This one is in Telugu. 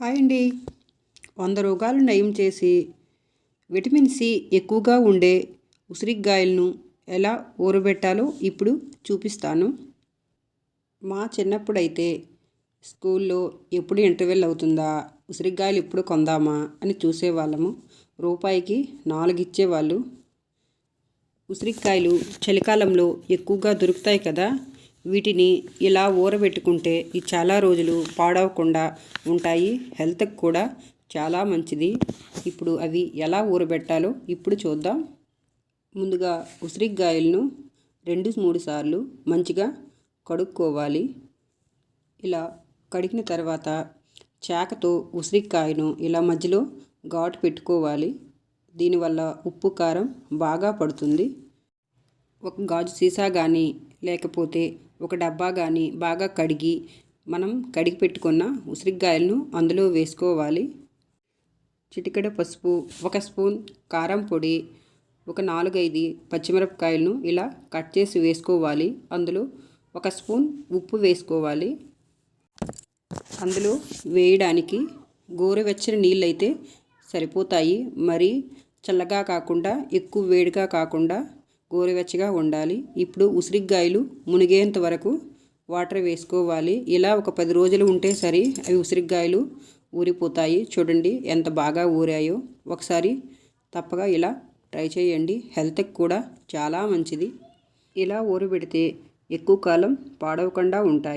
హాయ్ అండి. వంద రోగాలు నయం చేసి విటమిన్ సి ఎక్కువగా ఉండే ఉసిరికాయలను ఎలా ఊరబెట్టాలో ఇప్పుడు చూపిస్తాను. మా చిన్నప్పుడైతే స్కూల్లో ఎప్పుడు ఇంటర్వెల్ అవుతుందా ఉసిరికాయలు ఎప్పుడు కొందామా అని చూసేవాళ్ళము. రూపాయికి నాలుగు ఇచ్చేవాళ్ళు. ఉసిరికాయలు చలికాలంలో ఎక్కువగా దొరుకుతాయి కదా వీటిని ఇలా ఊరబెట్టుకుంటే ఇవి చాలా రోజులు పాడవకుండా ఉంటాయి. హెల్త్కి కూడా చాలా మంచిది. ఇప్పుడు అవి ఎలా ఊరబెట్టాలో ఇప్పుడు చూద్దాం. ముందుగా ఉసిరికాయలను రెండు మూడు సార్లు మంచిగా కడుక్కోవాలి. ఇలా కడిగిన తర్వాత చాకతో ఉసిరికాయను ఇలా మధ్యలో ఘాటు పెట్టుకోవాలి. దీనివల్ల ఉప్పు కారం బాగా పడుతుంది. ఒక గాజు సీసా కానీ లేకపోతే ఒక డబ్బా కానీ బాగా కడిగి మనం కడిగి పెట్టుకున్న ఉసిరికాయలను అందులో వేసుకోవాలి. చిటికెడ పసుపు ఒక స్పూన్ కారం పొడి ఒక నాలుగైదు పచ్చిమిరపకాయలను ఇలా కట్ చేసి వేసుకోవాలి. అందులో ఒక స్పూన్ ఉప్పు వేసుకోవాలి. అందులో వేయడానికి గోరువెచ్చని నీళ్ళు అయితే సరిపోతాయి. మరి చల్లగా కాకుండా ఎక్కువ వేడిగా కాకుండా గోరువెచ్చగా ఉండాలి. ఇప్పుడు ఉసిరికాయలు మునిగేంత వరకు వాటర్ వేసుకోవాలి. ఇలా ఒక పది రోజులు ఉంటే సరి అవి ఉసిరికాయలు ఊరిపోతాయి. చూడండి ఎంత బాగా ఊరాయో. ఒకసారి తప్పగా ఇలా ట్రై చేయండి. హెల్త్కి కూడా చాలా మంచిది. ఇలా ఊరబెడితే ఎక్కువ కాలం పాడవకుండా ఉంటాయి.